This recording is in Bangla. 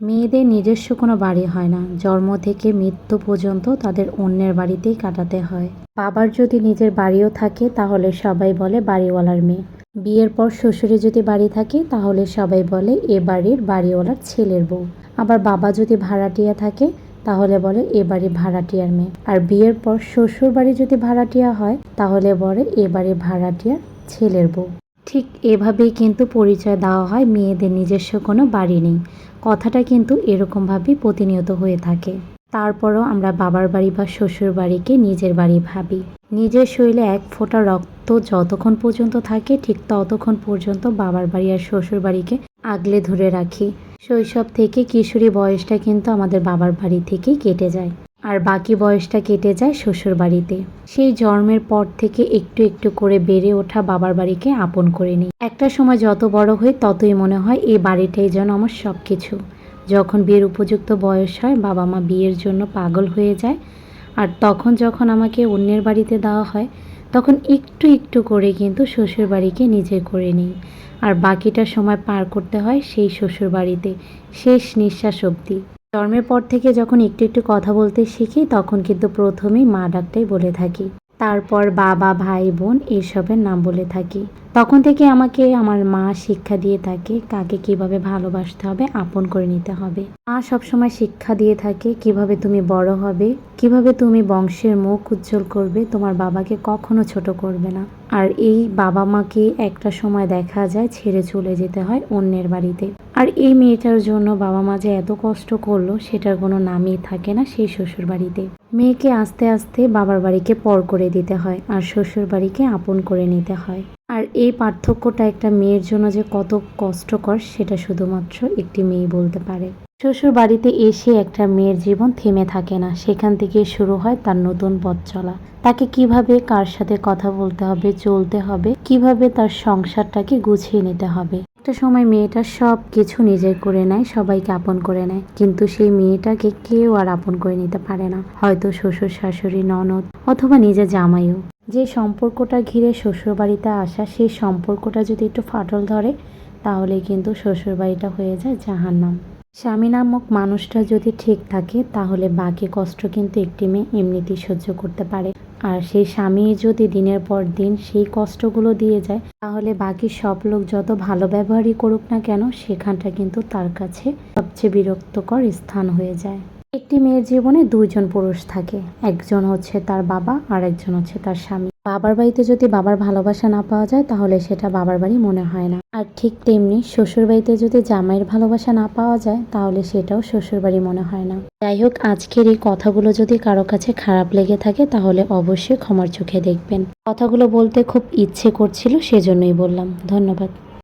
মেয়েদের নিজস্ব কোনো বাড়ি হয় না। জন্ম থেকে মৃত্যু পর্যন্ত তাদের অন্যের বাড়িতেই কাটাতে হয়। বাবার যদি নিজের বাড়িও থাকে, তাহলে সবাই বলে বাড়িওয়ালার মেয়ে। বিয়ের পর শ্বশুরে যদি বাড়ি থাকে, তাহলে সবাই বলে এ বাড়ির বাড়িওয়ালার ছেলের বউ। আবার বাবা যদি ভাড়াটিয়া থাকে, তাহলে বলে এ বাড়ির ভাড়াটিয়ার মেয়ে। আর বিয়ের পর শ্বশুর বাড়ি যদি ভাড়াটিয়া হয়, তাহলে বলে এ বাড়ির ভাড়াটিয়ার ছেলের বউ। ঠিক এভাবেই কিন্তু পরিচয় দেওয়া হয় মেয়েদের নিজস্ব কোনো বাড়ি নেই। কথাটা কিন্তু এরকমভাবেই প্রতিনিয়ত হয়ে থাকে। তারপরও আমরা বাবার বাড়ি বা শ্বশুর বাড়িকে নিজের বাড়ি ভাবি। নিজের শরীরে এক ফোঁটা রক্ত যতক্ষণ পর্যন্ত থাকে, ঠিক ততক্ষণ পর্যন্ত বাবার বাড়ি আর শ্বশুর বাড়িকে আগলে ধরে রাখি। শৈশব থেকে কিশোরী বয়সটা কিন্তু আমাদের বাবার বাড়ি থেকেই কেটে যায়। আর বাকি বয়সটা কেটে যায় শ্বশুর বাড়িতে। সেই জন্মের পর থেকে একটু একটু করে বেড়ে ওঠা বাবার বাড়িকে আপন করে নিই। একটা সময় যত বড় হই, ততই মনে হয় এই বাড়িটাই যেন আমার সব কিছু যখন বিয়ের উপযুক্ত বয়স হয়, বাবা মা বিয়ের জন্য পাগল হয়ে যায়। আর তখন যখন আমাকে অন্যের বাড়িতে দেওয়া হয়, তখন একটু একটু করে কিন্তু শ্বশুর বাড়িকে নিজের করে নিই। আর বাকিটা সময় পার করতে হয় সেই শ্বশুর বাড়িতে। শেষ নিঃশ্বাস অবধি। জন্মের পর থেকে যখন একটু একটু কথা বলতে শিখি, তখন কিন্তু প্রথমেই মা ডাকটাই বলে থাকি। তারপর বাবা, ভাই, বোন এসবের নাম বলে থাকি। তখন থেকে আমাকে আমার মা শিক্ষা দিয়ে থাকে কাকে কীভাবে ভালোবাসতে হবে, আপন করে নিতে হবে। মা সবসময় শিক্ষা দিয়ে থাকে কীভাবে তুমি বড় হবে, কীভাবে তুমি বংশের মুখ উজ্জ্বল করবে, তোমার বাবাকে কখনো ছোট করবে না। আর এই বাবা মাকে একটা সময় দেখা যায় ছেড়ে চলে যেতে হয় অন্যের বাড়িতে। আর এই মেয়েটার জন্য বাবা মা যে এত কষ্ট করল সেটার কোনো নামই থাকে না সেই শ্বশুর বাড়িতে। মেয়েকে আস্তে আস্তে বাবার বাড়িকে পর করে দিতে হয় আর শ্বশুর বাড়িকে আপন করে নিতে হয়। আর এই পার্থক্যটা একটা মেয়ের জন্য যে কত কষ্টকর, সেটা শুধুমাত্র একটি মেয়ে বলতে পারে। শ্বশুর বাড়িতে এসে একটা মেয়ের জীবন থেমে থাকে না। সেখান থেকে শুরু হয় তার নতুন পথ চলা। তাকে কীভাবে, কার সাথে কথা বলতে হবে, চলতে হবে, কীভাবে তার সংসারটাকে গুছিয়ে নিতে হবে। একটা সময় মেয়েটা সব কিছু নিজের করে নেয়, সবাইকে আপন করে নেয়। কিন্তু সেই মেয়েটাকে কেউ আর আপন করে নিতে পারে না। হয়তো শ্বশুর শাশুড়ি, ননদ, অথবা নিজের জামাইও। যে সম্পর্কটা ঘিরে শ্বশুরবাড়িতে আসা, সেই সম্পর্কটা যদি একটু ফাটল ধরে, তাহলে কিন্তু শ্বশুরবাড়িটা হয়ে যায় জাহান্নাম। স্বামী নামক মানুষটা যদি ঠিক থাকে, তাহলে বাকি কষ্ট কিন্তু একটি মেয়ে এমনিতেই সহ্য করতে পারে। আর সেই স্বামী যদি দিনের পর দিন সেই কষ্টগুলো দিয়ে যায়, তাহলে বাকি সব লোক যত ভালো ব্যবহারই করুক না কেন, সেখানটা কিন্তু তার কাছে সবচেয়ে বিরক্তকর স্থান হয়ে যায়। একটি মেয়ের জীবনে দুইজন পুরুষ থাকে। একজন হচ্ছে তার বাবা আর একজন হচ্ছে তার স্বামী। বাবার বাড়িতে যদি বাবার ভালোবাসা না পাওয়া যায়, তাহলে সেটা বাবার বাড়ি মনে হয় না। আর ঠিক তেমনি শ্বশুর বাড়িতে যদি জামাইয়ের ভালোবাসা না পাওয়া যায়, তাহলে সেটাও শ্বশুর বাড়ি মনে হয় না। যাই হোক, আজকের এই কথাগুলো যদি কারও কাছে খারাপ লেগে থাকে, তাহলে অবশ্যই ক্ষমার চোখে দেখবেন। কথাগুলো বলতে খুব ইচ্ছে করছিল, সেজন্যই বললাম। ধন্যবাদ।